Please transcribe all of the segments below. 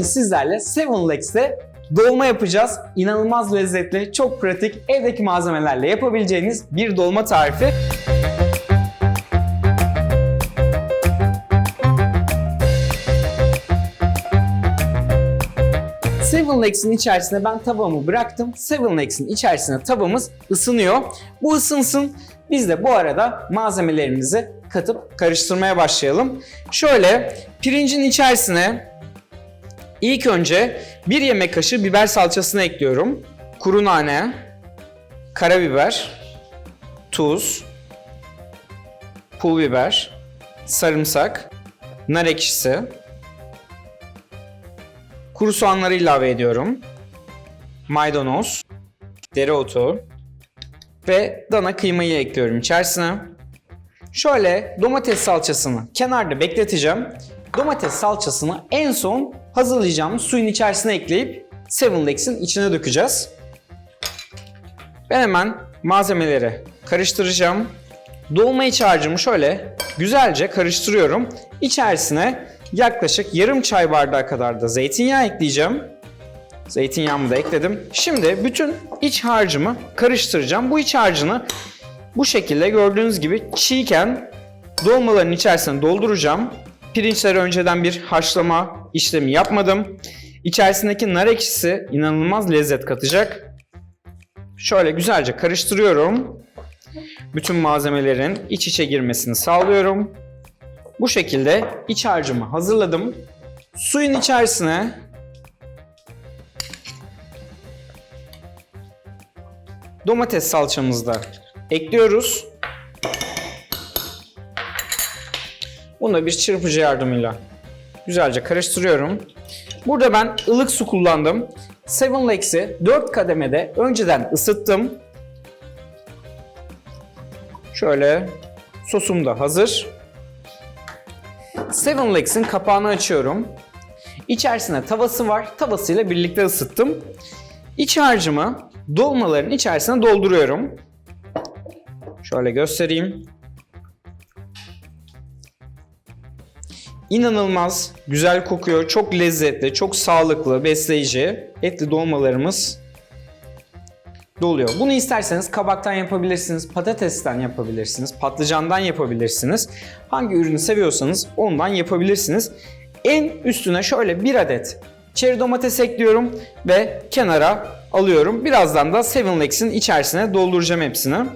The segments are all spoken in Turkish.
sizlerle Seven Legs'te dolma yapacağız. İnanılmaz lezzetli, çok pratik, evdeki malzemelerle yapabileceğiniz bir dolma tarifi. Seven Legs'in içerisine ben tavamı bıraktım. Seven Legs'in içerisine tavamız ısınıyor. Bu ısınsın. Biz de bu arada malzemelerimizi katıp karıştırmaya başlayalım. Şöyle pirincin içerisine ilk önce bir yemek kaşığı biber salçasını ekliyorum. Kuru nane, karabiber, tuz, pul biber, sarımsak, nar ekşisi, kuru soğanları ilave ediyorum. Maydanoz, dereotu ve dana kıymayı ekliyorum içerisine. Şöyle domates salçasını kenarda bekleteceğim. Domates salçasını en son hazırlayacağımız suyun içerisine ekleyip Seven Legs'in içine dökeceğiz. Ben hemen malzemeleri karıştıracağım. Dolma iç harcımı şöyle güzelce karıştırıyorum. İçerisine yaklaşık yarım çay bardağı kadar da zeytinyağı ekleyeceğim. Zeytinyağımı da ekledim. Şimdi bütün iç harcımı karıştıracağım. Bu iç harcını bu şekilde gördüğünüz gibi çiğken dolmaların içerisine dolduracağım. Pirinçleri önceden bir haşlama işlemi yapmadım. İçerisindeki nar ekşisi inanılmaz lezzet katacak. Şöyle güzelce karıştırıyorum. Bütün malzemelerin iç içe girmesini sağlıyorum. Bu şekilde iç harcımı hazırladım. Suyun içerisine domates salçamızı da ekliyoruz. Bunu da bir çırpıcı yardımıyla güzelce karıştırıyorum. Burada ben ılık su kullandım. Seven Legs'i 4 kademede önceden ısıttım. Şöyle sosum da hazır. Seven Legs'in kapağını açıyorum. İçerisine tavası var. Tavasıyla birlikte ısıttım. İç harcımı dolmaların içerisine dolduruyorum. Şöyle göstereyim. İnanılmaz güzel kokuyor. Çok lezzetli, çok sağlıklı, besleyici. Etli dolmalarımız doluyor. Bunu isterseniz kabaktan yapabilirsiniz, patatesten yapabilirsiniz, patlıcandan yapabilirsiniz. Hangi ürünü seviyorsanız ondan yapabilirsiniz. En üstüne şöyle bir adet çeri domates ekliyorum ve kenara alıyorum. Birazdan da Seven Legs'in içerisine dolduracağım hepsini.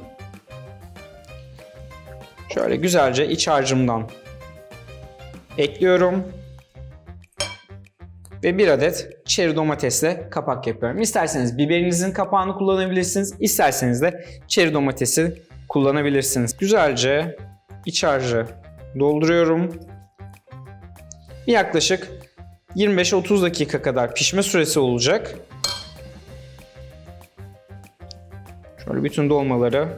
Şöyle güzelce iç harcımdan ekliyorum. Ve bir adet çeri domatesle kapak yapıyorum. İsterseniz biberinizin kapağını kullanabilirsiniz. İsterseniz de çeri domatesi kullanabilirsiniz. Güzelce iç harcı dolduruyorum. Yaklaşık 25-30 dakika kadar pişme süresi olacak. Şöyle bütün dolmaları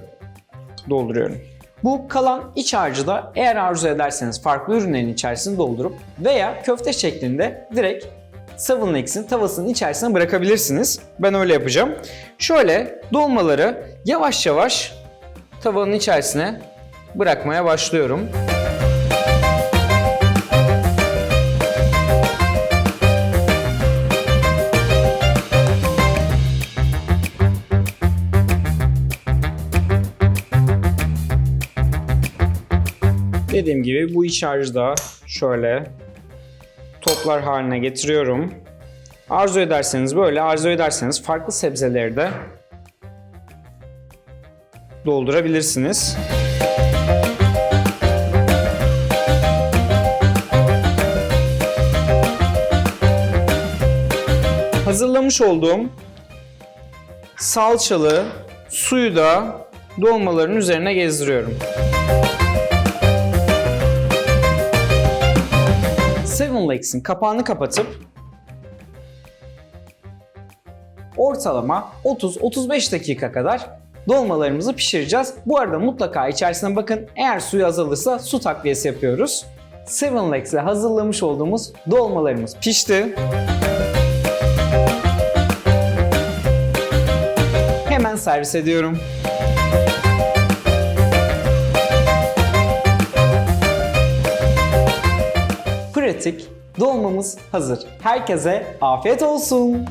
dolduruyorum. Bu kalan iç harcı da eğer arzu ederseniz farklı ürünlerin içerisine doldurup veya köfte şeklinde direkt Seven Legs'in tavasının içerisine bırakabilirsiniz. Ben öyle yapacağım. Şöyle dolmaları yavaş yavaş tavanın içerisine bırakmaya başlıyorum. Dediğim gibi bu iç harcı şöyle toplar haline getiriyorum. Arzu ederseniz böyle, arzu ederseniz farklı sebzeleri de doldurabilirsiniz. Hazırlamış olduğum salçalı suyu da dolmaların üzerine gezdiriyorum. Seven Legs'in kapağını kapatıp ortalama 30-35 dakika kadar dolmalarımızı pişireceğiz. Bu arada mutlaka içerisine bakın eğer suyu azalırsa su takviyesi yapıyoruz. Seven Legs'le hazırlamış olduğumuz dolmalarımız pişti. Hemen servis ediyorum. Pratik, Dolmamız hazır. Herkese afiyet olsun.